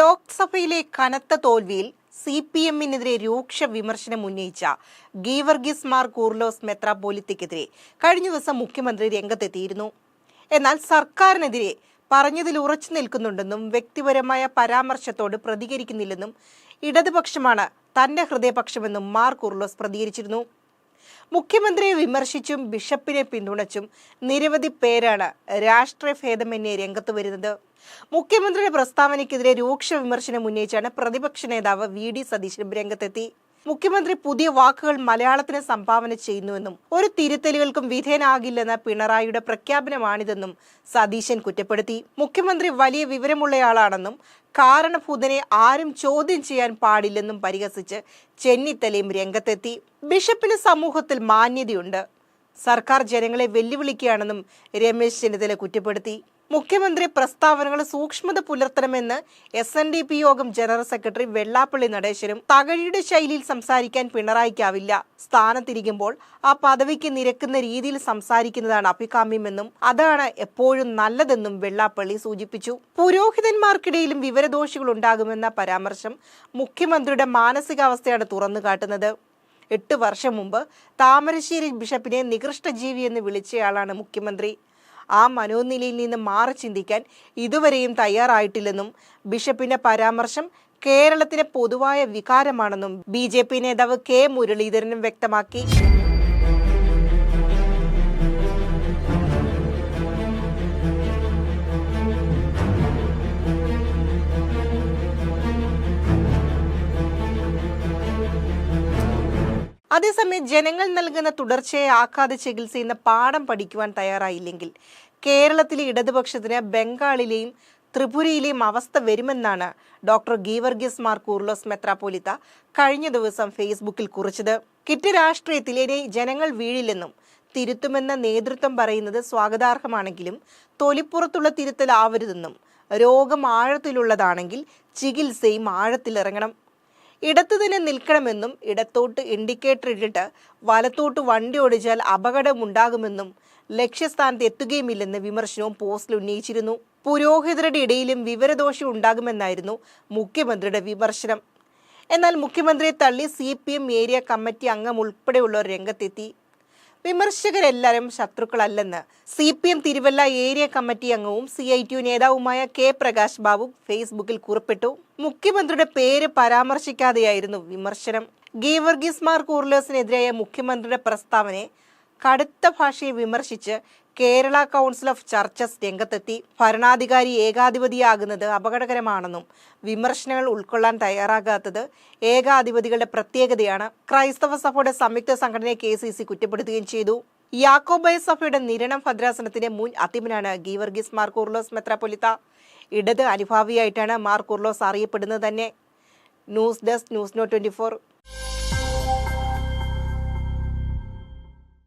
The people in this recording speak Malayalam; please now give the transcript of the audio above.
ലോക്സഭയിലെ കനത്ത തോൽവിയിൽ സി പി എമ്മിനെതിരെ രൂക്ഷ വിമർശനം ഉന്നയിച്ച ഗീവർഗീസ് മാർ കൂർലോസ് മെത്രാപോലിത്തയ്ക്കെതിരെ കഴിഞ്ഞ ദിവസം മുഖ്യമന്ത്രി രംഗത്തെത്തിയിരുന്നു. എന്നാൽ സർക്കാരിനെതിരെ പറഞ്ഞതിൽ ഉറച്ചു നിൽക്കുന്നുണ്ടെന്നും വ്യക്തിപരമായ പരാമർശത്തോട് പ്രതികരിക്കുന്നില്ലെന്നും ഇടതുപക്ഷമാണ് തന്റെ ഹൃദയപക്ഷമെന്നും മാർ കൂർലോസ് പ്രതികരിച്ചിരുന്നു. മുഖ്യമന്ത്രിയെ വിമർശിച്ചും ബിഷപ്പിനെ പിന്തുണച്ചും നിരവധി പേരാണ് രാഷ്ട്രീയ ഭേദമന്യേ രംഗത്ത് വരുന്നത്. മുഖ്യമന്ത്രിയുടെ പ്രസ്താവനയ്ക്കെതിരെ രൂക്ഷ വിമർശനം ഉന്നയിച്ചാണ് പ്രതിപക്ഷ നേതാവ് വി ഡി സതീശൻ രംഗത്തെത്തി. മുഖ്യമന്ത്രി പുതിയ വാക്കുകൾ മലയാളത്തിന് സംഭാവന ചെയ്യുന്നുവെന്നും ഒരു തിരുത്തലുകൾക്കും വിധേയനാകില്ലെന്ന പിണറായിയുടെ പ്രഖ്യാപനമാണിതെന്നും സതീശൻ കുറ്റപ്പെടുത്തി. മുഖ്യമന്ത്രി വലിയ വിവരമുള്ളയാളാണെന്നും കാരണഭൂതനെ ആരും ചോദ്യം ചെയ്യാൻ പാടില്ലെന്നും പരിഹസിച്ച് ചെന്നിത്തലയും രംഗത്തെത്തി. ബിഷപ്പിന് സമൂഹത്തിൽ മാന്യതയുണ്ട്. സർക്കാർ ജനങ്ങളെ വെല്ലുവിളിക്കുകയാണെന്നും രമേശ് ചെന്നിത്തല കുറ്റപ്പെടുത്തി. മുഖ്യമന്ത്രി പ്രസ്താവനകൾ സൂക്ഷ്മത പുലർത്തണമെന്ന് എസ് എൻ ഡി പി യോഗം ജനറൽ സെക്രട്ടറി വെള്ളാപ്പള്ളി നടേശനും തകഴിയുടെ ശൈലിയിൽ സംസാരിക്കാൻ പിണറായിക്കാവില്ല. സ്ഥാനത്തിരിക്കുമ്പോൾ ആ പദവിക്ക് നിരക്കുന്ന രീതിയിൽ സംസാരിക്കുന്നതാണ് അഭികാമ്യമെന്നും അതാണ് എപ്പോഴും നല്ലതെന്നും വെള്ളാപ്പള്ളി സൂചിപ്പിച്ചു. പുരോഹിതന്മാർക്കിടയിലും വിവരദോഷികൾ ഉണ്ടാകുമെന്ന പരാമർശം മുഖ്യമന്ത്രിയുടെ മാനസികാവസ്ഥയാണ് തുറന്നു കാട്ടുന്നത്. എട്ട് വർഷം മുമ്പ് താമരശ്ശേരി ബിഷപ്പിനെ നികൃഷ്ടജീവി എന്ന് വിളിച്ചയാളാണ് മുഖ്യമന്ത്രി. ആ മനോനിലയിൽ നിന്ന് മാറി ചിന്തിക്കാൻ ഇതുവരെയും തയ്യാറായിട്ടില്ലെന്നും ബിഷപ്പിന്റെ പരാമർശം കേരളത്തിലെ പൊതുവായ വികാരമാണെന്നും ബി നേതാവ് കെ മുരളീധരനും വ്യക്തമാക്കി. അതേസമയം ജനങ്ങൾ നൽകുന്ന തുടർച്ചയെ ആഘാത ചികിത്സയുന്ന പാഠം പഠിക്കുവാൻ തയ്യാറായില്ലെങ്കിൽ കേരളത്തിലെ ഇടതുപക്ഷത്തിന് ബംഗാളിലെയും ത്രിപുരയിലെയും അവസ്ഥ വരുമെന്നാണ് ഡോക്ടർ ഗീവർഗീസ് മാർ കൂർലോസ് മെത്രാപ്പോലിത്ത കഴിഞ്ഞ ദിവസം ഫേസ്ബുക്കിൽ കുറിച്ചത്. കിറ്റ് രാഷ്ട്രീയത്തിൽ ഇനി ജനങ്ങൾ വീഴില്ലെന്നും തിരുത്തുമെന്ന നേതൃത്വം പറയുന്നത് സ്വാഗതാർഹമാണെങ്കിലും തൊലിപ്പുറത്തുള്ള തിരുത്തലാവരുതെന്നും രോഗം ആഴത്തിലുള്ളതാണെങ്കിൽ ചികിത്സയും ആഴത്തിലിറങ്ങണം. ഇടത്തു തന്നെ നിൽക്കണമെന്നും ഇടത്തോട്ട് ഇൻഡിക്കേറ്റർ ഇട്ടിട്ട് വലത്തോട്ട് വണ്ടി ഓടിച്ചാൽ അപകടമുണ്ടാകുമെന്നും ലക്ഷ്യസ്ഥാനത്ത് എത്തുകയുമില്ലെന്ന് വിമർശനവും പോസ്റ്റിൽ ഉന്നയിച്ചിരുന്നു. പുരോഹിതരുടെ ഇടയിലും വിവരദോഷം ഉണ്ടാകുമെന്നായിരുന്നു മുഖ്യമന്ത്രിയുടെ വിമർശനം. എന്നാൽ മുഖ്യമന്ത്രിയെ തള്ളി സി ഏരിയ കമ്മിറ്റി അംഗം ഉൾപ്പെടെയുള്ളവർ രംഗത്തെത്തി. വിമർശകരെല്ലാവരും ശത്രുക്കളല്ലെന്ന് C P M Thiruvalla area committee അംഗവും സി ഐ ടി യു നേതാവുമായ കെ പ്രകാശ് ബാബു ഫേസ്ബുക്കിൽ കുറിപ്പിട്ടു. മുഖ്യമന്ത്രിയുടെ പേര് പരാമർശിക്കാതെയായിരുന്നു വിമർശനം. ഗീവർഗീസ് മാർ കൂർലേസിനെതിരായ മുഖ്യമന്ത്രിയുടെ പ്രസ്താവനയെ കടുത്ത ഭാഷയെ വിമർശിച്ച് കേരള കൗൺസിൽ ഓഫ് ചർച്ചസ് രംഗത്തെത്തി ഭരണാധികാരി ഏകാധിപതിയാകുന്നത് അപകടകരമാണെന്നും വിമർശനങ്ങൾ ഉൾക്കൊള്ളാൻ തയ്യാറാകാത്തത് ഏകാധിപതികളുടെ പ്രത്യേകതയാണ്. ക്രൈസ്തവ സഭയുടെ സംയുക്ത സംഘടനയെ കെ സി സി കുറ്റപ്പെടുത്തുകയും ചെയ്തു. യാക്കോബായ സഭയുടെ നിരണം ഭദ്രാസനത്തിന്റെ മുൻ അതിമനാണ് ഗീവർഗീസ് മാർ കുർലോസ് മെത്രാപൊലിത്ത ഇടത് അനുഭാവിയായിട്ടാണ് മാർ കുർലോസ് അറിയപ്പെടുന്നത് തന്നെ. News desk news no twenty